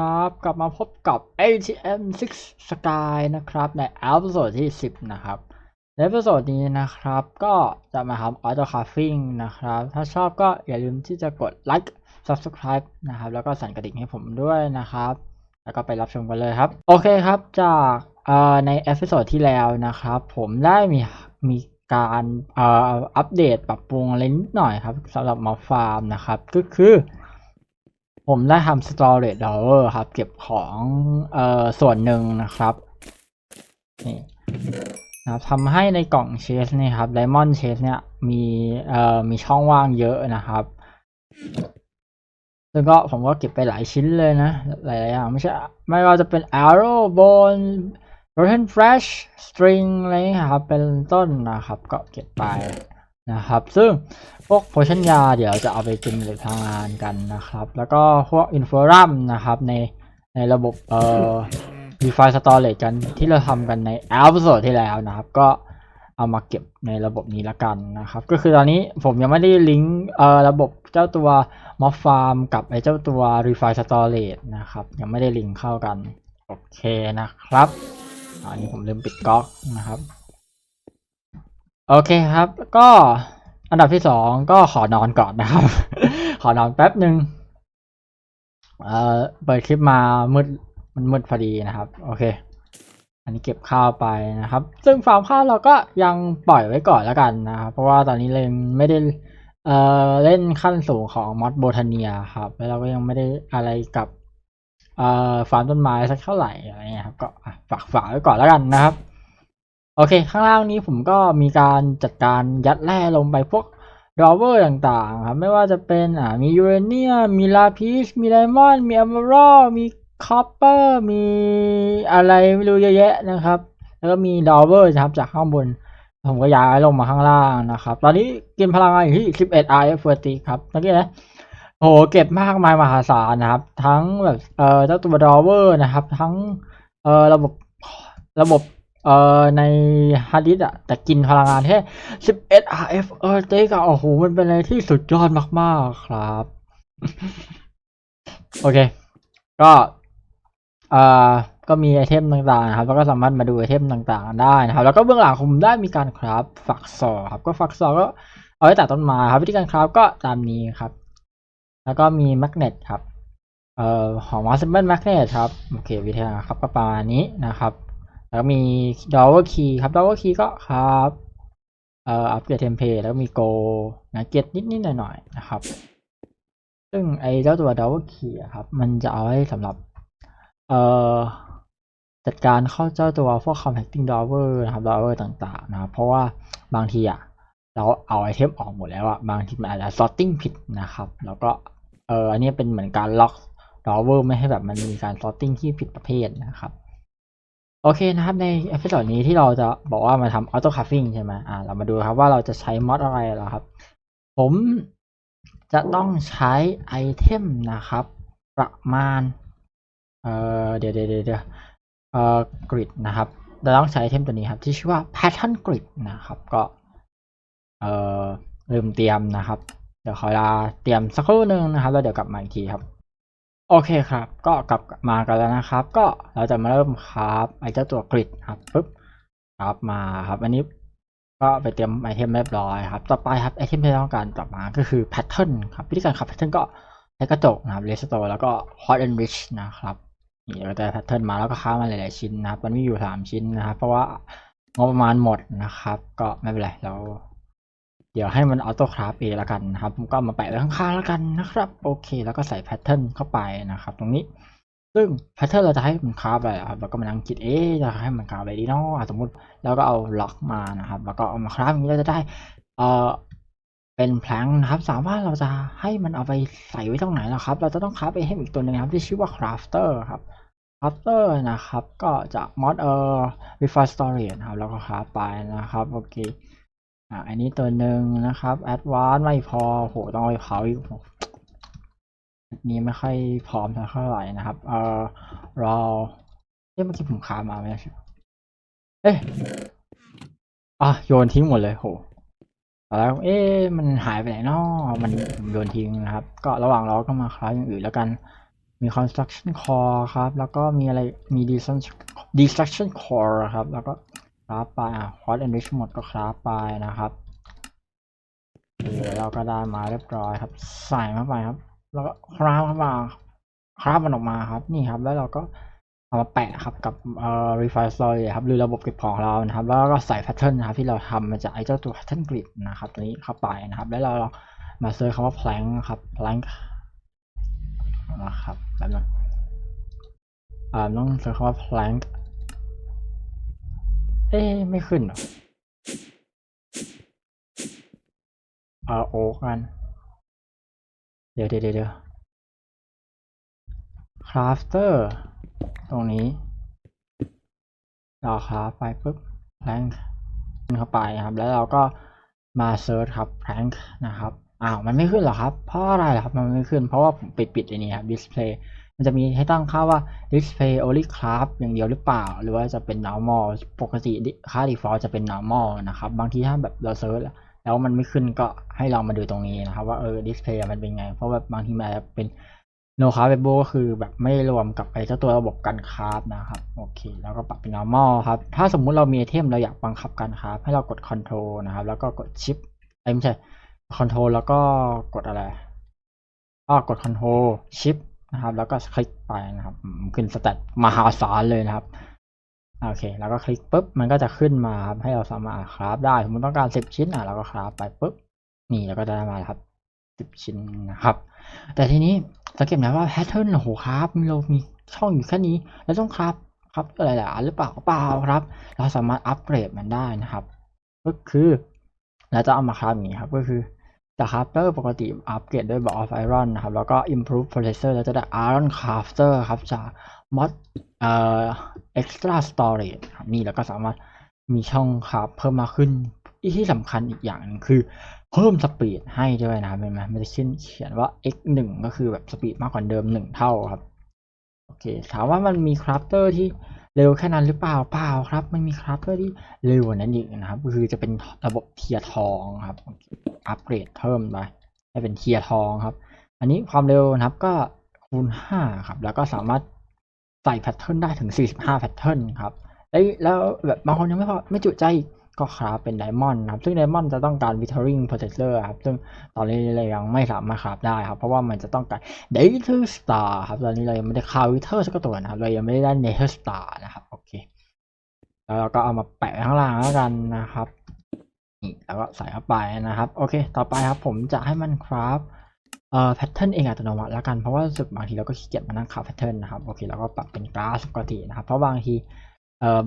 ครับกลับมาพบกับ ATM 6 Sky นะครับ ในเอพิโซดที่ 10 นะครับ ในเอพิโซดนี้นะครับ ก็จะมาทำ Auto Carving นะครับ ถ้าชอบก็อย่าลืมที่จะกดไลค์ Subscribe นะครับ แล้วก็สั่นกระดิ่งให้ผมด้วยนะครับ แล้วก็ไปรับชมกันเลยครับ โอเคครับจากเอ่อในเอพิโซดที่แล้วนะครับ ผมได้มีมีการอัปเดตปรับปรุงอะไรนิดหน่อยครับสำหรับมาฟาร์มนะครับ ก็คือ ผมได้ทำ storage drawer ครับ เก็บของเอ่อส่วนหนึ่งนะครับนี่นะครับทำให้ในกล่องเชสเนี่ยครับ diamond chest เนี่ยมีเอ่อมีช่องว่างเยอะนะครับซึ่งก็ผมก็เก็บไปหลายชิ้นเลยนะ หลายๆอย่างไม่ใช่ไม่ว่าจะเป็น arrow bone rotten flash string อะไรอย่างเงี้ยครับเป็นต้นนะครับ ก็เก็บไป นะครับ ซึ่งพวก potion ยาเดี๋ยวจะเอาไปกินหรือทางงานกันนะครับ แล้วก็พวก inforum นะครับในในระบบเอ่อ DeFi storage กันที่เราทำกันใน episode ที่แล้วนะครับ ก็เอามาเก็บในระบบนี้ละกันนะครับ ก็คือตอนนี้ผมยังไม่ได้ลิงก์เอ่อระบบเจ้าตัว Mob Farm กับไอ้เจ้าตัว DeFi storage นะครับ ยังไม่ได้ลิงก์เข้ากัน โอเคนะครับอะอันนี้ผมลืมปิดก๊อกนะครับ โอเคครับ ก็อันดับที่สองก็ขอนอนก่อนนะครับ ขอนอนแป๊บหนึ่งเอ่อเปิดคลิปมามืดมันมืดพอดีนะครับ โอเค อันนี้เก็บข้าวไปนะครับ ซึ่งฟาร์มข้าวเราก็ยังปล่อยไว้ก่อนแล้วกันนะครับ เพราะว่าตอนนี้เราไม่ได้เอ่อเล่นขั้นสูงของมอดโบทาเนียครับ แล้วเราก็ยังไม่ได้อะไรกับเอ่อฟาร์มต้นไม้สักเท่าไหร่อะไรเงี้ยครับก็ฝากฝากไว้ก่อนแล้วกันนะครับ โอเค ข้างล่างนี้ผมก็มีการจัดการยัดแร่ลงไปพวกดรอเวอร์ต่างๆครับไม่ว่าจะเป็นอ่ามียูเรเนียมมีลาพิสมีไดมอนด์มีอ m ม r a l มีคอปเปอร์มีอะไรไม่รู้เยอะแยะนะครับ แล้วก็มีดรอเวอร์นะครับจากข้างบน ผมก็ย้ายลงมาข้างล่างนะครับ ตอนนี้กินพลังงานอยู่ที่ 11 RF เฟอร์ติครับเมื่อกี้นะโอ้โหเก็บมากมายมหาศาลนะครับ ทั้งแบบเอ่อเจ้าตัวดรอเวอร์นะครับ ทั้งเอ่อระบบระบบ เอ่อในฮาร์ดดิสอะแต่กินพลังงานแค่11 RF เออเต็กอะโอ้โหมันเป็นอะไรที่สุดยอดมากๆครับ โอเค ก็เอ่อก็มีไอเทมต่างๆนะครับ แล้วก็สามารถมาดูไอเทมต่างๆ ได้นะครับ แล้วก็เบื้องหลังผมได้มีการคราฟฝักซอครับ ก็ฝักซอก็เอาไว้ตัดต้นไม้ครับ วิธีการคราฟก็ตามนี้ครับ แล้วก็มีแมกเนตครับ เอ่อของมาสเบิลแมกเนตครับ โอเค วิธีการครับก็ประมาณนี้นะครับ แล้วมี Dollar Key ครับ Dollar Key ก็ครับเอ่ออัปเกรดเทมเพลตแล้วมีโกนะเก็ตนิดๆหน่อยๆนะครับ ซึ่งไอ้เจ้าตัว Dollar Key ครับ มันจะเอาไว้สำหรับเอ่อจัดการเข้าเจ้าตัวพวก compacting drawer นะครับ drawer ต่างๆนะครับ เพราะว่าบางทีอะเราเอาไอเทมออกหมดแล้วอะบางทีมันอาจจะ sorting ผิดนะครับ แล้วก็เอออันนี้เป็นเหมือนการล็อก drawer ไม่ให้แบบมันมีการ sorting ที่ผิดประเภทนะครับ โอเคนะครับในเอพิโซดนี้ที่เราจะบอกว่ามาทำ auto carving ใช่ไหมอ่าเรามาดูครับว่าเราจะใช้มอดอะไรแล้วครับ ผมจะต้องใช้ไอเทมนะครับ ประมาณเอ่อเดี๋ยวเดี๋ยวเดี๋ยวเดี๋ยวเอ่อกริดนะครับ เราต้องใช้ไอเทมตัวนี้ครับ ที่ชื่อว่า pattern grid นะครับ ก็เอ่อลืมเตรียมนะครับ เดี๋ยวขอเวลาเตรียมสักครู่หนึ่งนะครับแล้วเดี๋ยวกลับมาอีกทีครับ โอเคครับ ก็กลับมากันแล้วนะครับ ก็เราจะมาเริ่มครับไอเจ้าตัวกริดครับปึ๊บครับมาครับ อันนี้ก็ไปเตรียมไอเทมเรียบร้อยครับ ต่อไปครับไอเทมที่ต้องการต่อมาก็คือแพทเทิร์นครับวิธีการขับแพทเทิร์นก็ใช้กระจกนะครับเรสโตแล้วก็ hot and rich นะครับนี่เราได้แพทเทิร์นมาแล้วก็ค้ามาหลายๆชิ้นนะครับมันมีอยู่สามชิ้นนะครับ เพราะว่างบประมาณหมดนะครับ ก็ไม่เป็นไรเรา เดี๋ยวให้มันออโต้คราฟเองล้วกันนะครับผมก็มาแปะไว้ข้างๆแล้วกันนะครับ โอเค แล้วก็ใส่แพทเทิร์นเข้าไปนะครับ ตรงนี้ ซึ่งแพทเทิร์นเราจะให้มันคราฟอะไรครับเราก็มานั่งคิดเอ๊ะจะให้มันคราฟอะไรดีเนาะสมมุติแล้วก็เอาล็อกมานะครับ แล้วก็เอามาคราฟอย่างนี้เราจะได้เอ่อเป็นแพลงนะครับ สามารถเราจะให้มันเอาไปใส่ไว้ตรงไหนนะครับ เราจะต้องคราฟไอเทมอีกตัวหนึงนะครับ ที่ชื่อว่า crafter ครับ crafter นะครับ ก็จะมอดเอ่อ refine storage นะครับแล้วก็คราฟไปนะครับโอเค อ่าอันนี้ตัวหนึ่งนะครับ advance ไม่พอโหต้องไปเผาอีกนี้ไม่ค่อยพร้อมเท่าไหร่นะครับ เอ่อรอเอ๊ะเมื่อกี้ผมคามาไม่ใช่เอ๊ะอะโยนทิ้งหมดเลยโหตอนแรเอ๊ะมันหายไปไหนเนาะมันโยนทิ้งนะครับ ก็ระหว่างรอก็มาคราฟอย่างอื่นแล้วกันมี construction core ครับ แล้วก็มีอะไรมี destruction destruction core ครับ แล้วก็ คราฟไปอะ quad enrich หมดก็คราฟไปนะครับเดี๋ยวเราก็ได้มาเรียบร้อยครับ ใส่เข้าไปครับ แล้วก็คราฟเข้ามาคราฟมันออกมาครับ นี่ครับ แล้วเราก็เอามาแปะครับกับเอ่อ refine story ครับหรือระบบเก็บของเรานะครับ แล้วก็ใส่ pattern นะครับที่เราทำมาจากไอ้เจ้าตัว pattern grid นะครับ ตัวนี้เข้าไปนะครับ แล้วเราเรามาเซิร์ชคำว่า plank ครับ plank นะครับแบบนั้นอ่าต้องเซิร์ชคำว่า plank เอ๊ไม่ขึ้นหรอออโอกัน เดี๋ยวเดี๋ยวเดี๋ยวเดี๋ยว crafter ตรงนี้เราคราไปปุ๊บ plank เข้าไปครับ แล้วเราก็มาเซิร์ชครับ plank นะครับอ้าวมันไม่ขึ้นเหรอครับ เพราะอะไรครับมันไม่ขึ้น เพราะว่าผมปิดปิดไอ้นี่ครับ display มันจะมีให้ตั้งค่าว่า display only craft อย่างเดียวหรือเปล่า หรือว่าจะเป็น normal ปกติค่า default จะเป็น normal นะครับ บางทีถ้าแบบเราเซิร์ชแล้วมันไม่ขึ้นก็ให้เรามาดูตรงนี้นะครับ ว่าเออ display มันเป็นไง เพราะว่าบางทีมันอาจจะเป็น no craftable ก็คือแบบไม่รวมกับไอ้เจ้าตัวระบบการคราฟนะครับ โอเค แล้วก็ปรับเป็น normal ครับ ถ้าสมมุติเรามีไอเทมเราอยากบังคับการคราฟให้เรากด control นะครับ แล้วก็กด shift ไม่ใช่ control แล้วก็กดอะไรก็กด control shift นะครับ แล้วก็คลิกไปนะครับขึ้นสเตตมหาศาลเลยนะครับโอเค แล้วก็คลิกปุ๊บมันก็จะขึ้นมาครับให้เราสามารถคราฟได้สมมติต้องการสิบชิ้นอะเราก็คราฟไปปุ๊บนี่แล้วก็ได้มาครับสิบชิ้นนะครับ แต่ทีนี้สังเกตไหมว่าแพทเทิร์นโอ้โหครับมีเรามีช่องอยู่แค่นี้ แล้วต้องคราฟครับอะไรหลายอันหรือเปล่าเปล่าครับ เราสามารถอัปเกรดมันได้นะครับ ก็คือเราจะเอามาคราฟอย่างนี้ครับ ก็คือ จากคราฟเตอร์ปกติอัปเกรดด้วย Ball of Iron นะครับ แล้วก็ Improve Processor แล้วจะได้ Iron Crafter ครับ จาก Mod เอ่อ Extra Storage ครับนี่แล้วก็สามารถมีช่องคราฟเพิ่มมาขึ้นอีกที่สำคัญอีกอย่างนึงคือเพิ่มสปีดให้ด้วยนะครับเห็นไหมมันจะขึ้นเขียนว่า x หนึ่งก็คือแบบสปีดมากกว่าเดิมหนึ่งเท่าครับ โอเค ถามว่ามันมีคราฟเตอร์ที่ เร็วแค่นั้นหรือเปล่าเปล่าครับมันมีครับเพื่อที่เร็วกว่านั้นอีกนะครับ คือจะเป็นระบบเทียทองครับ อัปเกรดเพิ่มไปให้เป็นเทียทองครับ อันนี้ความเร็วนะครับก็คูณห้าครับ แล้วก็สามารถใส่แพทเทิร์นได้ถึงสี่สิบห้าแพทเทิร์นครับแล้วแล้วบบบางคนยังไม่พอไม่จุใจ ก็คราฟเป็นไดมอนด์นะครับ ซึ่งไดมอนด์จะต้องการ withering processor ครับ ซึ่งตอนนี้เรายังไม่สามารถคราฟได้ครับ เพราะว่ามันจะต้องการ Nether Star ครับ ตอนนี้เรายังไม่ได้คราฟ Wither สักตัวนะครับ เรายังไม่ได้ Nether Star นะครับ โอเค แล้วเราก็เอามาแปะข้างล่างแล้วกันนะครับ นี่แล้วก็ใส่เข้าไปนะครับ โอเค ต่อไปครับผมจะให้มันคราฟเอ่อแพทเทิร์นเองอัตโนมัติแล้วกัน เพราะว่าสึกบางทีเราก็ขี้เกียจมานั่งคราฟแพทเทิร์นนะครับ โอเคเราก็ปรับเป็นกราฟปกตินะครับ เพราะบางที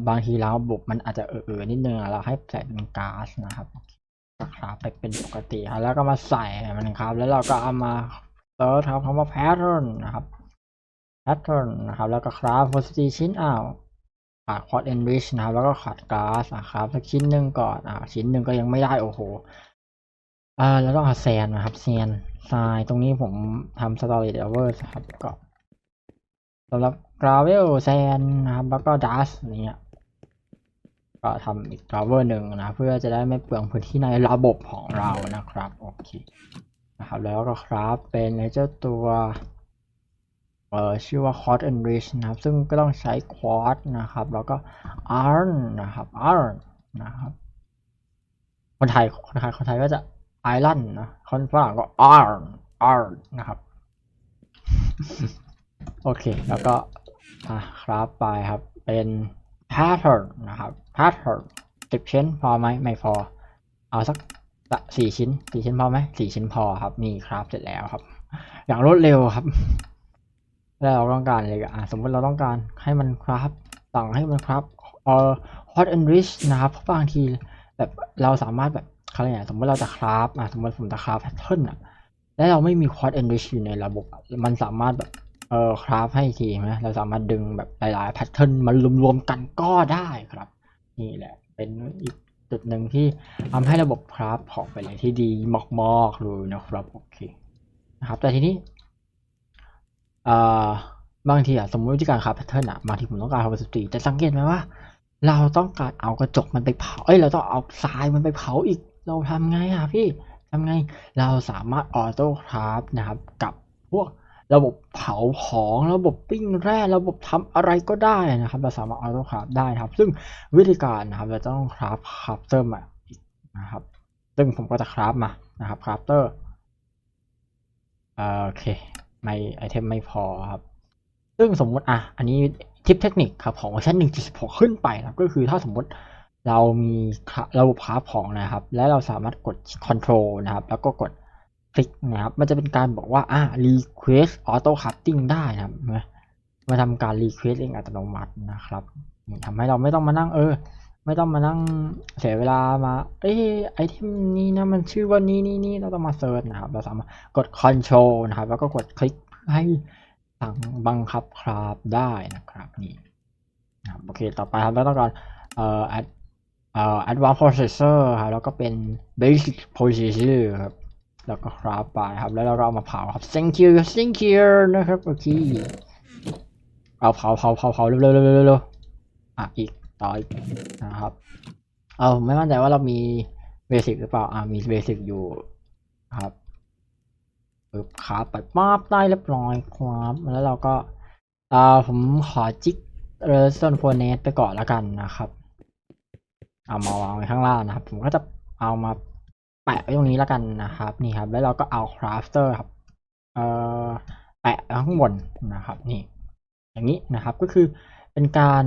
บางทีแล้วระบบมันอาจจะเออๆนิดนึงเราให้ใส่เป็นก๊าซนะครับโอเคราฟไปเป็นปกติครับแล้วก็มาใส่มันครับ แล้วเราก็เอามาเซิร์ชครับคำว่า pattern นะครับ pattern นะครับ แล้วก็คราฟ velocity ชิ้นอ้าวขาด quad enrich นะครับ แล้วก็ขาดก๊าซอะครับสักชิ้นหนึ่งก่อนอ่าชิ้นหนึ่งก็ยังไม่ได้โอ้โหอ่าแล้วต้องเอาแซนนะครับแซนทรายตรงนี้ผมทำ storage over ครับก็สำหรับ gravel sand นะครับแล้วก็ dust อย่างเงี้ยก็ทำอีก gravel หนึ่งนะ เพื่อจะได้ไม่เปลืองพื้นที่ในระบบของเรานะครับโอเคนะครับแล้วก็ครับเป็นไอ้เจ้าตัวเอ่อชื่อว่า quartz enrich นะครับ ซึ่งก็ต้องใช้ quartz นะครับ แล้วก็ iron นะครับ iron นะครับ คนไทยคนไทยคนไทยก็จะ iron นะคนฝรั่งก็ iron iron นะครับ โอเค แล้วก็ อะครับไปครับเป็น pattern นะครับ pattern สิบชิ้นพอไหมไม่พอ เอาสักสี่ชิ้นสี่ชิ้นพอไหมสี่ชิ้นพอครับนี่ครับเสร็จแล้วครับ อย่างรวดเร็วครับแล้วเราต้องการเลยอะสมมติเราต้องการให้มันครับสั่งให้มันครับเอ่อ hot and rich นะครับเพราะบางทีแบบเราสามารถแบบเขาเรียกไงสมมติเราจะคราฟอะสมมติผมจะคราฟแพทเทิร์นอะแล้วเราไม่มี quad rich อยู่ในระบบ มันสามารถแบบ เออคราฟให้ทีไหมเราสามารถดึงแบบหลายๆแพทเทิร์นมารวมๆกันก็ได้ครับ นี่แหละเป็นอีกจุดหนึ่งที่ทำให้ระบบคราฟของไปเลยที่ดีมากๆเลยนะครับโอเคนะครับแต่ทีนี้เอ่อบางทีอะสมมติวิธีการคราฟแพทเทิร์นอะบางทีผมต้องการ velocity แต่สังเกตไหมว่า เราต้องการเอากระจกมันไปเผาเอ้ยเราต้องเอาทรายมันไปเผาอีกเราทำไงอะพี่ทำไงเราสามารถออโต้คราฟนะครับกับพวก ระบบเผาของ ระบบปิ้งแร่ระบบทำอะไรก็ได้นะครับ เราสามารถออโต้คราฟได้ครับ ซึ่งวิธีการนะครับเราจะต้องคราฟคราฟเตอร์มาอีกนะครับ ซึ่งผมก็จะคราฟมานะครับคราฟเตอร์โอเคไม่ไอเทมไม่พอครับ ซึ่งสมมุติอะอันนี้ทิปเทคนิคครับของเวอร์ชัน1.16 ขึ้นไปนะครับ ก็คือถ้าสมมุติเรามีระบบคราฟของนะครับ และเราสามารถกด Control นะครับ แล้วก็กด คลิกนะครับ มันจะเป็นการบอกว่าอะ Request Auto Crafting ได้นะครับมาทำการ Request เองอัตโนมัตินะครับทำให้เราไม่ต้องมานั่งเออ ไม่ต้องมานั่งเสียเวลามา เอ้ยไอเทมนี้นะมันชื่อว่านี้นี่นี่เราต้องมาเซิร์ชนะครับ เราสามารถกด Control นะครับ แล้วก็กดคลิกเพื่อให้สั่งบังคับคราฟได้นะครับนี่นะครับโอเค ต่อไปครับเราต้องการเอ่อ add เอ่อ advanced processor ครับแล้วก็เป็น basic processor ครับ แล้วก็คราฟไปครับ แล้วเราก็เอามาเผาครับ thank you thank you นะครับโอเคเอาเผาเผาเผาเผาเร็วเร็วเร็วเร็วอะอีกต่ออีกนะครับ เอาไม่มั่นใจว่าเรามีเบสิกหรือเปล่าอ่ามีเบสิกอยู่ครับปึ๊บขาไปป๊าบได้เรียบร้อยครับแล้วเราก็อ่าผมขอจิกเรสโซนโฟเนสไปก่อนแล้วกันนะครับ เอามาวางไว้ข้างล่างนะครับ ผมก็จะเอามา แปะไว้ตรงนี้แล้วกันนะครับนี่ครับ แล้วเราก็เอาคราฟเตอร์ครับเอ่อแปะข้างบนนะครับนี่ อย่างนี้นะครับก็คือเป็นการ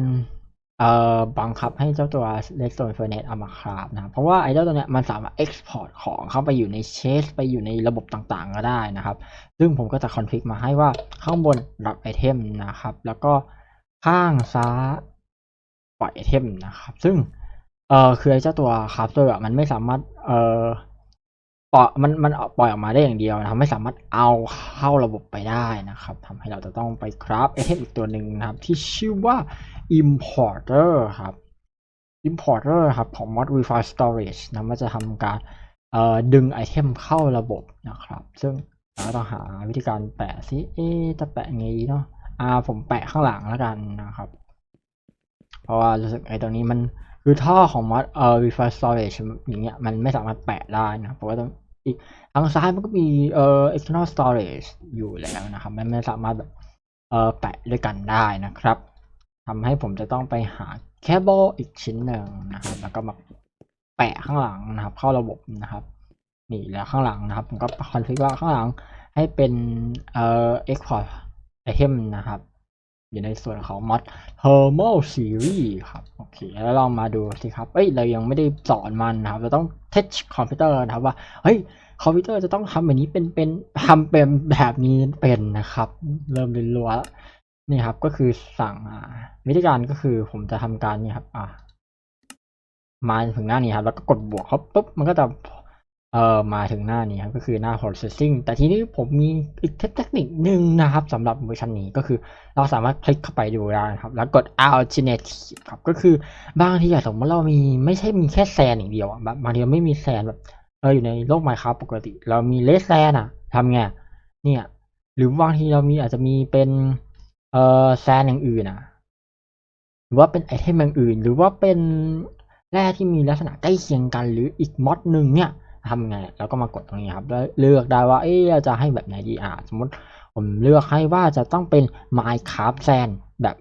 เอ่อบังคับให้เจ้าตัว Redstone Furnace เอามาคราฟนะเพราะว่าไอ้เจ้าตัวเนี้ยมันสามารถ export ของเข้าไปอยู่ในเชสไปอยู่ในระบบต่างๆ ก็ได้นะครับ ซึ่งผมก็จะคอนฟิกมาให้ว่าข้างบนรับไอเทมนะครับ แล้วก็ข้างซ้ายปล่อยไอเทมนะครับ ซึ่งเอ่อคือไอ้เจ้าตัวคราฟเตอร์มันไม่สามารถเอ่อ ปล่อยมันมันปล่อยออกมาได้อย่างเดียวนะครับไม่สามารถเอาเข้าระบบไปได้นะครับทำให้เราจะต้องไปคราฟไอเทมอีกตัวหนึ่งนะครับ ที่ชื่อว่า importer ครับ importer ครับของ mod wi-fi storage นะมันจะทำการเอ่อดึงไอเทมเข้าระบบนะครับ ซึ่งเราต้องหาวิธีการแปะซิเอ๊จะแปะไงเนาะอ่าผมแปะข้างหลังแล้วกันนะครับ เพราะว่ารู้สึกไอตรงนี้มัน คือท่อของ mod เอ่อ wi-fi storage อย่างเงี้ยมันไม่สามารถแปะได้นะเพราะว่าต้องอีกทางซ้ายมันก็มีเอ่อ external storage อยู่แล้วนะครับมันไม่สามารถแบบเอ่อแปะด้วยกันได้นะครับทำให้ผมจะต้องไปหาแคเบิลอีกชิ้นหนึ่งนะครับ แล้วก็มาแปะข้างหลังนะครับ เข้าระบบนะครับนี่แล้วข้างหลังนะครับ ผมก็คอนฟิกว่าข้างหลังให้เป็นเอ่อ export item นะครับ อยู่ในส่วนของ mod thermal series ครับ โอเค แล้วลองมาดูสิครับ เอ้ย เรายังไม่ได้สอนมันนะครับ เราต้อง test คอมพิวเตอร์นะครับว่า เฮ้ย คอมพิวเตอร์จะต้องทำแบบนี้เป็นเป็นทำเป็นแบบนี้เป็นนะครับ เริ่มเรียนรู้แล้วนี่ครับ ก็คือสั่งวิธีการก็คือผมจะทำการนี่ครับ อ่ามาถึงหน้านี้ครับ แล้วก็กดบวกครับปุ๊บ มันก็จะ เอ่อมาถึงหน้านี้ครับก็คือหน้า processing แต่ทีนี้ผมมีอีกเทคนิคหนึ่งนะครับสำหรับเวอร์ชันนี้ก็คือเราสามารถคลิกเข้าไปดูได้นะครับ แล้วกด alternative ครับก็คือบางทีอะสมมติเรามีไม่ใช่มีแค่แซนอย่างเดียวแบบบางทีเราไม่มีแซนแบบเอออยู่ในโลก Minecraft ปกติ เรามีเลสแซนอะทำไงเนี่ย หรือบางทีเรามีอาจจะมีเป็นเอ่อแซนอย่างอื่นอะหรือว่าเป็นไอเทมอย่างอื่น หรือว่าเป็นแร่ที่มีลักษณะใกล้เคียงกัน หรืออีกมอดหนึ่งเนี่ย ทำไงแล้วก็มากดตรงนี้ครับแล้วเลือกได้ว่าเอ๊จะให้แบบไหนดีอ่าสมมติผมเลือกให้ว่าจะต้องเป็น Minecraft แซนแบบ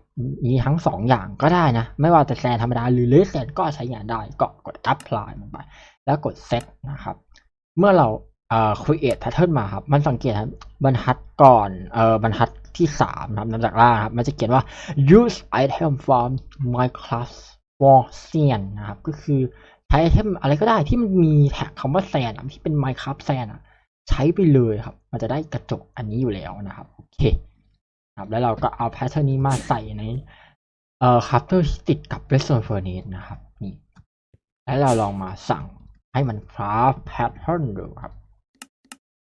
นี้ทั้งสองอย่างก็ได้นะ ไม่ว่าจะแซนธรรมดาหรือเลสแซนก็ใช้งานได้ก็กด apply มันไป แล้วกด set นะครับ เมื่อเราเอ่อ create pattern มาครับ มันสังเกตครับบรรทัดก่อนเอ่อบรรทัดที่สามนะครับนับจากล่างครับ มันจะเขียนว่า use item from Minecraft for s a n นะครับ ก็คือ ไอเทมอะไรก็ได้ที่มันมีแท็กคำว่าแซนที่เป็น Minecraft แซนอะใช้ไปเลยครับ มันจะได้กระจกอันนี้อยู่แล้วนะครับ โอเคครับแล้วเราก็เอาแพทเทิร์นนี้มาใส่ในเอ่อคัพเตอร์ที่ติดกับ Redstone Furnace นะครับนี่แล้วเราลองมาสั่งให้มันคราฟแพทเทิร์นดูครับ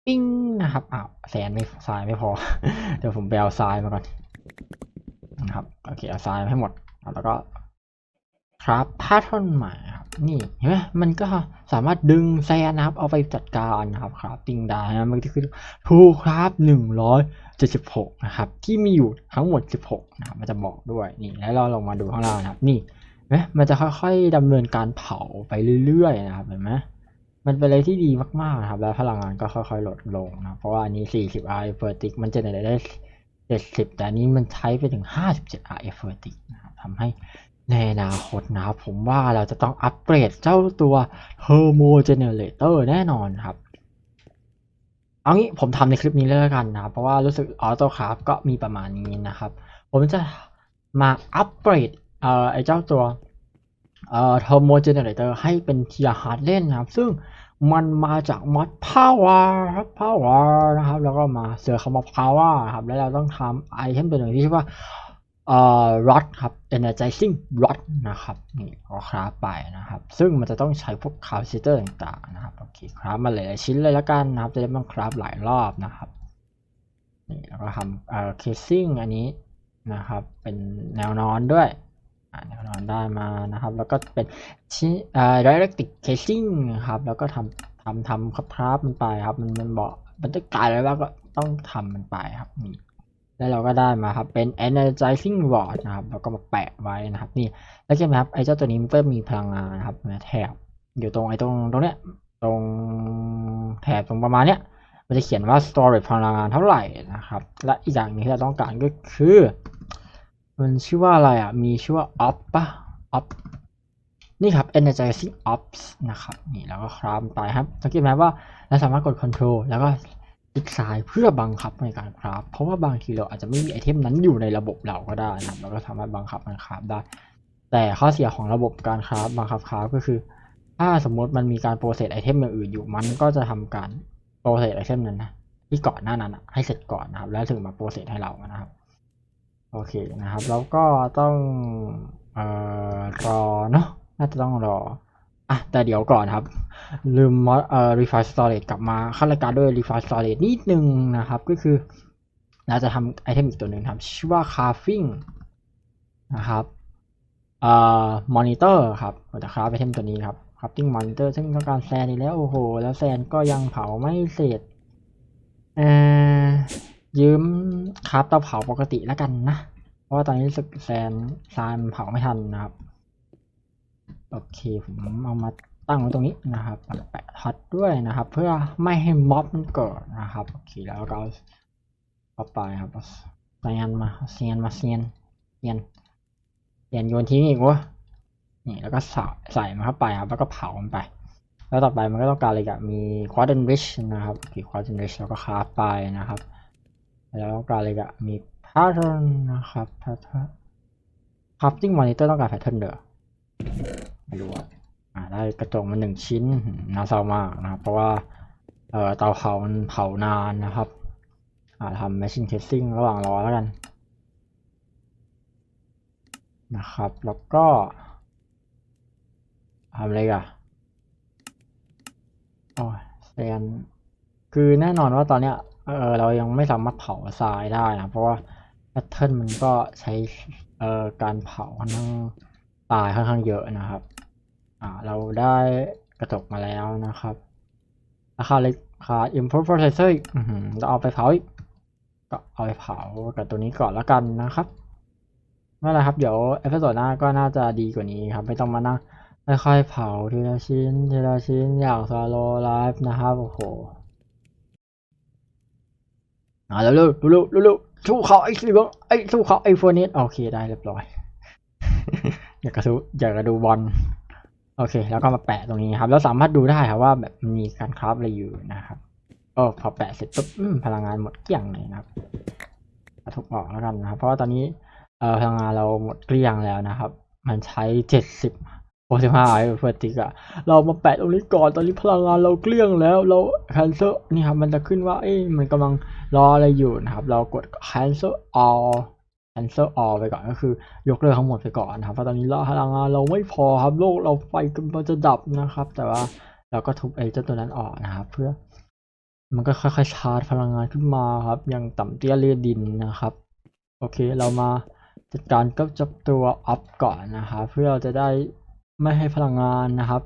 ปิ้งนะครับอ้าวแซนไม่ทรายไม่พอ เดี๋ยวผมไปเอาทรายมาก่อนนะครับโอเคเอาทรายให้หมดแล้วก็ ครับพาทอนหม่ครับนี่เห็นไหมมันก็สามารถดึงแซนนะครับ เอาไปจัดการนะครับครับติงได้นะมันก็คือทูครับหนึ่งร้อยเจ็ดสิบหกนะครับ ที่มีอยู่ทั้งหมดสิบหกนะครับมันจะบอกด้วยนี่แล้วเราลงมาดูข้างล่างนะครับ นี่เห็นไหมมันจะค่อยๆดำเนินการเผาไปเรื่อยๆนะครับเห็นไหมมันเป็นอะไรที่ดีมากๆนะครับ แล้วพลังงานก็ค่อยๆลดลงนะเพราะว่าอันนี้40 RF vertic มันจะได้ได้70 แต่อันนี้มันใช้ไปถึง 57 RF vertic นะครับทำให้ ในอนาคตนะครับผมว่าเราจะต้องอัปเกรดเจ้าตัว Thermo Generator แน่นอนครับเอางี้ผมทำในคลิปนี้เลยแล้วกันนะครับ เพราะว่ารู้สึก AutoCraft ก็มีประมาณนี้นะครับ ผมจะมาอัปเกรดเอ่อไอเจ้าตัวเอ่อ Thermo Generator ให้เป็นเทียร์ฮาร์ดเล่นนะครับ ซึ่งมันมาจากมอด Power ครับ Power นะครับ แล้วก็มาเสือคำว่า Power ครับ แล้วเราต้องทำไอเทมตัวหนึ่งที่ชื่อว่า เอ่อ Rod ครับ Energizing Rod นะครับนี่ก็คราฟไปนะครับ ซึ่งมันจะต้องใช้พวกคา p ซิเตอร์ต่างๆนะครับโอเคคราฟมาหลายๆชิ้นเลยแล้วกันนะครับ จะได้ไม่ต้องคราฟหลายรอบนะครับนี่แล้วก็ทำเอ่อ casing อันนี้นะครับ เป็นแนวนอนด้วยแนวนอนได้มานะครับ แล้วก็เป็นชิ้นเอ่อ directic casing ครับ แล้วก็ทำทำทำครับคราฟมันไปครับ มันมันบอกมันจะกลายเลยว่าก็ต้องทำมันไปครับนี่ แล้วเราก็ได้มาครับเป็น energizing rod นะครับแล้วก็มาแปะไว้นะครับ นี่แล้วใช่ไหมครับไอ้เจ้าตัวนี้มันก็มีพลังงานนะครับแถบอยู่ตรงไอ้ตรงตรงเนี้ยตรงแถบตรงประมาณเนี้ยมันจะเขียนว่า storage พลังงานเท่าไหร่นะครับ และอีกอย่างหนึงที่เราต้องการก็คือ มันชื่อว่าอะไรอะ มีชื่อว่า op ปะ op นี่ครับ energizing ops นะครับ นี่แล้วก็คลามไปครับสังเกตไหมว่าเราสามารถกด control แล้วก็ ลิกซ้ายเพื่อบังคับในการคราฟเพราะว่าบางทีเราอาจจะไม่มีไอเทมนั้นอยู่ในระบบเราก็ได้นะเราก็สามารถบังคับมันคราฟได้ แต่ข้อเสียของระบบการคราฟบังคับคราฟก็คือ ถ้าสมมติมันมีการโปรเซสไอเทมอย่างอื่นอยู่มันก็จะทำการโปรเซสไอเทมนั้นนะที่ก่อนหน้านั้นให้เสร็จก่อนนะครับ แล้วถึงมาโปรเซสให้เรานะครับโอเคนะครับ แล้วก็ต้องเอ่อรอเนาะน่าจะต้องรอ อะแต่เดี๋ยวก่อนครับ ลืมมอเอ่อ refine storage กลับมาขั้นรายการด้วย refine storage นิดนึงนะครับ ก็คือเราจะทำไอเทมอีกตัวหนึ่งครับ ชื่อว่า carving นะครับเอ่อ monitor ครับเราจะคราฟไอเทมตัวนี้ครับ crafting monitor ซึ่งต้องการแซนอีกแล้วโอ้โห แล้วแซนก็ยังเผาไม่เสร็จเอ่อยืมคราฟเตาเผาปกติแล้วกันนะ เพราะว่าตอนนี้รู้สึกแซนซานเผาไม่ทันนะครับ โอเคผมเอามาตั้งไว้ตรงนี้นะครับแปะท็อตด้วยนะครับ เพื่อไม่ให้ม็อบมันเกิดนะครับโอเคแล้วเอาเข้าไปครับเซียนมาเซียนมาเซียนเซียนเซียนโยนทิ้งอีกวะนี่แล้วก็ใส่ใส่มันเข้าไปครับแล้วก็เผามันไป แล้วต่อไปมันก็ต้องการอะไรกับมีควอเดนริชนะครับมีควอเดนริชแล้วก็คาฟไปนะครับ แล้วต้องการอะไรกับมี pattern นะครับ pattern crafting monitor ต้องการ pattern เด้อ ไม่รู้อะอ่าได้กระจกมาหนึ่งชิ้นน่าเศร้ามากนะครับ เพราะว่าเอ่อเตาเผามันเผานานนะครับอ่าทำ machine casing ระหว่างรอแล้วกันนะครับ แล้วก็ทำอะไรกันโอ้แซนคือแน่นอนว่าตอนเนี้ยเออเรายังไม่สามารถเผาทรายได้นะ เพราะว่าแพทเทิร์นมันก็ใช้เอ่อการเผาค่อนข้าง ตายค่อนข้างเยอะนะครับ อ่า เราได้กระจกมาแล้วนะครับ ราคาเล็กราคา import processor อีกอื้อหือเราเอาไปเผาอีก ก็เอาไปเผากับตัวนี้ก่อนล้วกันนะครับนั่นแหละครับ เดี๋ยวเอพิโซดหน้าก็น่าจะดีกว่านี้ครับ ไม่ต้องมานั่งค่อยๆเผาทีละชิ้นทีละชิ้นอย่าง slow life นะครับ โอ้โหอ่าเร็วเร็วเร็วเร็วเร็วสู้เขาไอ้สิบไอ้สู้เขาไอ้โฟนิสโอเคได้เรียบร้อย อยากกระสู้อยากกระดูบอลโอเค แล้วก็มาแปะตรงนี้ครับ แล้วสามารถดูได้ครับว่าแบบมีการคราฟอะไรอยู่นะครับโอ้พอแปะเสร็จปุ๊บพลังงานหมดเกลี้ยงเลยนะครับเอาทุกออกแล้วกันนะครับ เพราะว่าตอนนี้เอ่อพลังงานเราหมดเกลี้ยงแล้วนะครับ มันใช้เจ็ดสิบโอสิบห้าไอ้เฟอร์ติกอะเรามาแปะตรงนี้ก่อนตอนนี้พลังงานเราเกลี้ยงแล้ว เรา cancel นี่ครับมันจะขึ้นว่าเอ้ยมันกำลังรออะไรอยู่นะครับ เรากด cancel all cancel all ไปก่อนก็คือยกเลิกทั้งหมดไปก่อนนะครับเพราะตอนนี้เราพลังงานเราไม่พอครับโลกเราไฟกำลังจะดับนะครับ แต่ว่าเราก็ทุบไอ้เจ้าตัวนั้นออกนะครับเพื่อมันก็ค่อยๆชาร์จพลังงานขึ้นมาครับอย่างต่ำเตี้ยเลียดินนะครับ โอเคเรามาจัดการกับจับตัว up ก่อนนะครับเพื่อเราจะได้ไม่ให้พลังงานนะครับ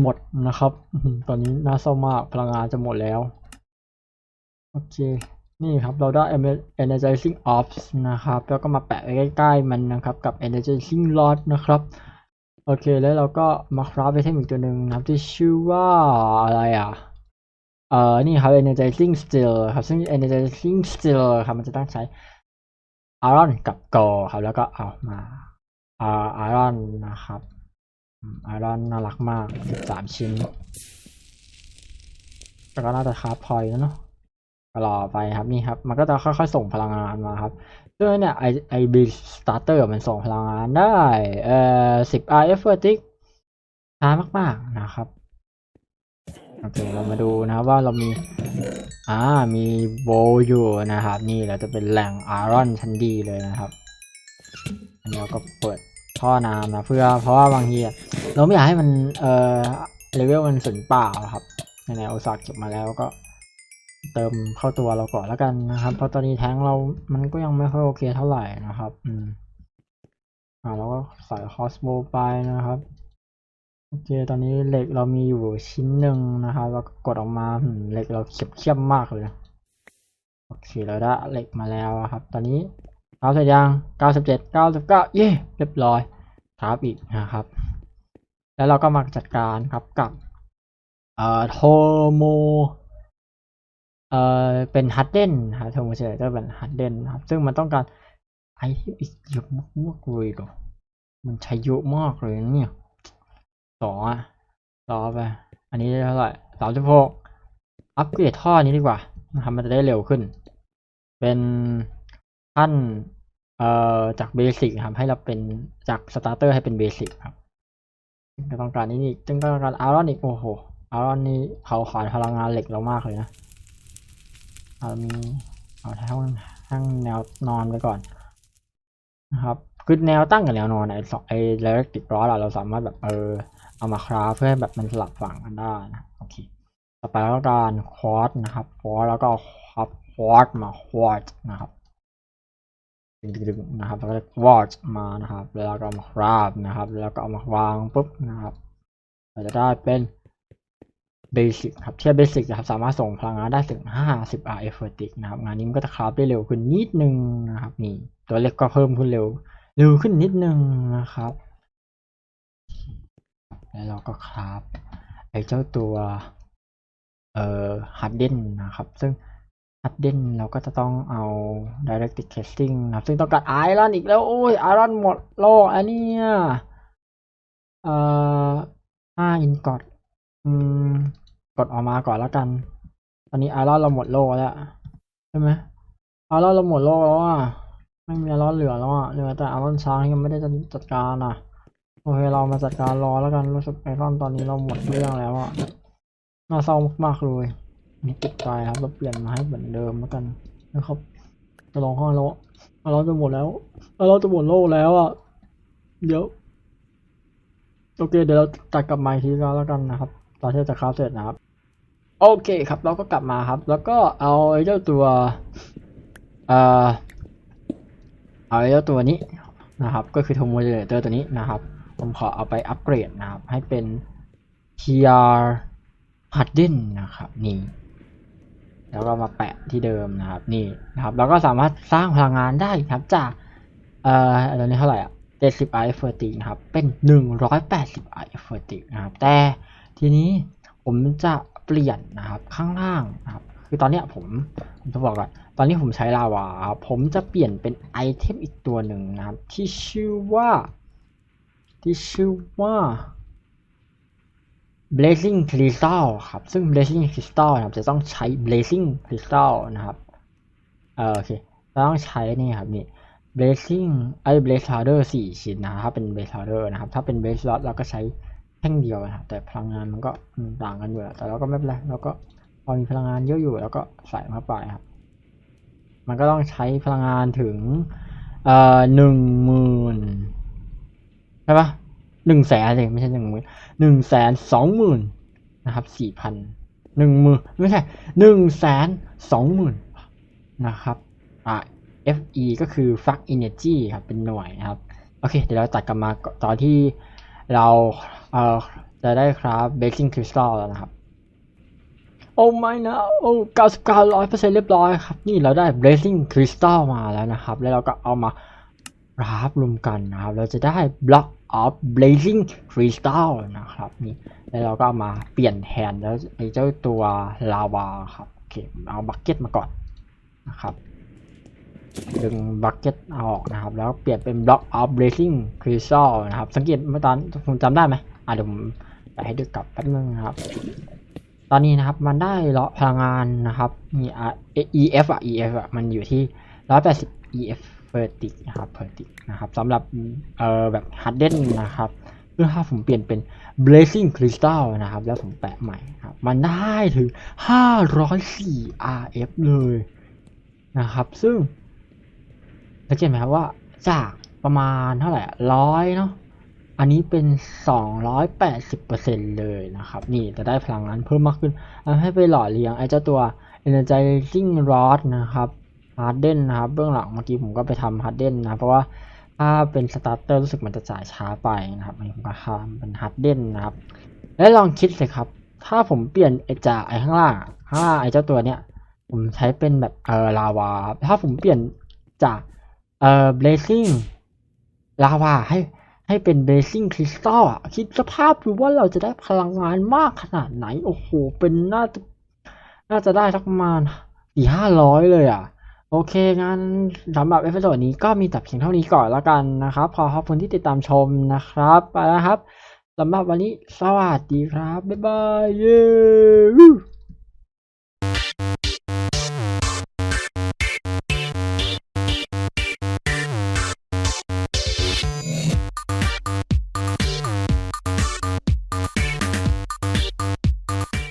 หมดนะครับ ตอนนี้น่าเศร้ามากพลังงานจะหมดแล้ว โอเค นี่ครับเราได้ energizing ops นะครับ แล้วก็มาแปะไว้ใกล้ๆมันนะครับกับ energizing rod นะครับ โอเคแล้วเราก็มาคราฟไอเทมอีกตัวหนึ่งนะครับที่ชื่อว่าอะไรอะเอ่อนี่ครับ energizing steel ครับซึ่ง energizing steel ครับมันจะต้องใช้ iron กับ g o l ครับแล้วก็เอามาอ่า iron นะครับอืม iron น่ารักมาก 13 ชิ้นแล้วก็น่าจะคราฟพอยต์แล้วเนาะ รอไปครับนี่ครับ มันก็จะค่อยๆส่งพลังงานมาครับซึ่งเนี่ยไอไอบีสตาร์เตอร์มันส่งพลังงานได้เอ่อ10 RF vertic ช้ามากๆนะครับโอเคเรามาดูนะครับว่าเรามีอ่ามีโบอยู่นะครับ นี่เราจะเป็นแหล่งไอรอนชั้นดีเลยนะครับอันนี้เราก็เปิดท่อน้ำนะเพื่อเพราะว่าบางทีเราไม่อยากให้มันเอ่อเลเวลมันสูญเปล่าครับในในอุตสาห์เก็บมาแล้วก็ เติมเข้าตัวเราก่อนแล้วกันนะครับ เพราะตอนนี้แท้งเรามันก็ยังไม่ค่อยโอเคเท่าไหร่นะครับ อืมอ่าเราก็ใส่คอสโบไปนะครับโอเคตอนนี้เหล็กเรามีอยู่ชิ้นหนึ่งนะครับเราก็กดออกมาเหล็กเราเขียบเขียมมากเลยโอเคเราได้เหล็กมาแล้วครับ ตอนนี้เอาเสร็จยังเก้าสิบเจ็ดเก้าสิบเก้าเย้เรียบร้อยครับอีกนะครับ แล้วเราก็มาจัดการครับกับเอ่อโทโม เอ่อเป็นฮัดเดนครับโทโมเชเตอร์เป็นฮัดเดนนครับซึ่งมันต้องการไอเทมอีกเยอะมากๆเลยเหรอมันใช้เยอะมากเลยนะเนี่ยสองอะรอไป อันนี้เท่าไหร่สามสิบหกอัปเกรดท่อนี้ดีกว่านะครับมันจะได้เร็วขึ้น เป็นขั้นเอ่อจากเบสิกครับให้เราเป็นจากสตาร์เตอร์ให้เป็นเบสิกครับก็ต้องการนี้อีกซึ่งต้องการอารอนอีกโอ้โหอารอนนี่เผาขายพลังงานเหล็กเรามากเลยนะ เอามีเอาทั้งทั้งแนวนอนไปก่อนนะครับคือแนวตั้งกับแนวนอนไอ้สองไอ้เล็กติดร้อเราเราสามารถแบบเออเอามาคราฟเพื่อให้แบบมันสลับฝั่งกันได้นะโอเคต่อไปแล้วการควอตนะครับควอตแล้วก็ครับควอตมาควอตนะครับดึงๆนะครับแล้วก็ควอตมานะครับแล้วเราก็เอามาคราฟนะครับ แล้วก็เอามาวางปุ๊บนะครับเราจะได้เป็น เบสิกครับเทียบเบสิกนะครับสามารถส่งพลังงานได้ถึง 50 RF vertic นะครับงานนี้มันก็จะคราฟได้เร็วขึ้นนิดนึงนะครับนี่ตัวเล็กก็เพิ่มขึ้นเร็วเร็วขึ้นนิดนึงนะครับ แล้วเราก็คราฟไอ้เจ้าตัวเอ่อฮัดเดนนะครับ ซึ่งฮัดเดนเราก็จะต้องเอา directed casting นะครับซึ่งต้องการไอรอนอีกแล้ว โอ้ยไอรอนหมดโลกอันนี้เอ่อห้าอินกอดอืม กดออกมาก่อนแล้วกัน ตอนนี้ไอรอนเราหมดโลแล้วใช่ไหมไอรอนเราหมดโลแล้วอะ ไม่มีไอรอนเหลือแล้วอะ เหลือแต่ไอรอนช้างที่ยังไม่ได้จัดการอะ โอเคเรามาจัดการรอแล้วกัน รู้สึกไอรอนตอนนี้เราหมดเรื่องแล้วอะ น่าเศร้ามากๆเลยนี่ติดใจครับเราเปลี่ยนมาให้เหมือนเดิมแล้วกันนะครับจะลองห้องแล้วไอรอนจะหมดแล้วไอรอนจะหมดโลกแล้วอะ เดี๋ยวโอเคเดี๋ยวเราตัดกลับมาอีกทีก็แล้วกันนะครับ ตอนที่จะคราฟเสร็จนะครับ โอเคครับเราก็กลับมาครับ แล้วก็เอาไอ้เจ้าตัวเอ่อเอาไอ้เจ้าตัวนี้นะครับ ก็คือโทโมเดเลเตอร์ตัวนี้นะครับ ผมขอเอาไปอัปเกรดนะครับ ให้เป็น TR Harden นะครับนี่แล้วก็มาแปะที่เดิมนะครับนี่นะครับ เราก็สามารถสร้างพลังงานได้ครับจากเอ่อตอนนี้เท่าไหร่อะ70 i f 40นะครับ เป็น 180 i f 40นะครับ แต่ทีนี้ผมจะ เปลี่ยนนะครับข้างล่างนะครับคือตอนเนี้ยผมผมจะบอกก่อนตอนนี้ผมใช้ลาวาผมจะเปลี่ยนเป็นไอเทมอีกตัวหนึ่งนะครับ ที่ชื่อว่า ที่ชื่อว่า blazing crystal ครับ ซึ่ง blazing crystal นะครับจะต้องใช้ blazing crystal นะครับเออโอเคเราต้องใช้นี่ครับนี่ blazing ไอ้ blaze powder สี่ชิ้นนะถ้าเป็น blaze powder นะครับ ถ้าเป็น blaze rod เราก็ใช้ แท่งเดียวนะครับแต่พลังงานมันก็ต่างกันอยู่แหละแต่เราก็ไม่เป็นไรเราก็พอมีพลังงานเยอะอยู่แล้วก็ใส่เข้าไปครับ มันก็ต้องใช้พลังงานถึงเอ่อหนึ่งหมื่นใช่ปะหนึ่งแสนเลยไม่ใช่หนึ่งหมื่นหนึ่งแสนสองหมื่นนะครับสี่พันหนึ่งหมื่นไม่ใช่หนึ่งแสนสองหมื่นนะครับอ่า FE ก็คือ Flux Energy ครับเป็นหน่วยนะครับ โอเค เดี๋ยวเราตัดกลับมาตอนที่ เราเอ่อจะได้ครับ Baking Crystal แล้วนะครับ โอ้ไม่นะโอ้เก้าสิบเก้าร้อยเปอร์เซ็นต์เรียบร้อยครับ นี่เราได้ Blazing Crystal มาแล้วนะครับ แล้วเราก็เอามารับรวมกันนะครับ เราจะได้ Block of Blazing Crystal นะครับนี่แล้วเราก็ามาเปลี่ยนแทนแล้วไอ้เจ้าตัวลาวาครับโอเคเอาบักเก็ตมาก่อนนะครับ ดึงบักเก็ตออกนะครับ แล้วเปลี่ยนเป็น Block of Blazing Crystal นะครับ สังเกตเมื่อตอนผมจำได้ไหมอะเดี๋ยวผมไปให้ดูกลับแป๊บนึงนะครับ ตอนนี้นะครับมันได้เลาะพลังงานนะครับมี EF อะ EF อะมันอยู่ที่ 180 EF เ e อร์ติกนะครับเ e อร์ติกนะครับสำหรับเอ่อแบบฮัดเด้นนะครับเพื่อถ้าผมเปลี่ยนเป็น blazing crystal นะครับ แล้วผมแปะใหม่ครับ มันได้ถึง 504 RF เลยนะครับ ซึ่ง สังเกตไหมครับว่าจากประมาณเท่าไหร่ร้อยเนาะอันนี้เป็น 280%เลยนะครับ นี่จะได้พลังงานเพิ่มมากขึ้นทำให้ไปหล่อเลี้ยงไอ้เจ้าตัว energizing rod นะครับ harden นะครับ เบื้องหลังเมื่อกี้ผมก็ไปทำ harden นะ เพราะว่าถ้าเป็น starter รู้สึกมันจะจ่ายช้าไปนะครับอันนี้ผมก็ทำเป็น harden นะครับ แล้วลองคิดสิครับ ถ้าผมเปลี่ยนไอ้จากไอ้ข้างล่างข้างล่างไอ้เจ้าตัวเนี้ย ผมใช้เป็นแบบเออลาวา ถ้าผมเปลี่ยนจาก เอ่อ blazing ลาวาให้ให้เป็น blazing crystal คิดสภาพดูว่าเราจะได้พลังงานมากขนาดไหน โอ้โห เป็นน่าจะน่าจะได้สักประมาณสี่ห้าร้อยเลยอะ โอเค งั้นสำหรับเอพิโซดนี้ก็มีแต่เพียงเท่านี้ก่อนแล้วกันนะครับขอขอบคุณที่ติดตามชมนะครับ ไปแล้วครับสำหรับวันนี้สวัสดีครับ บ๊ายบาย เย้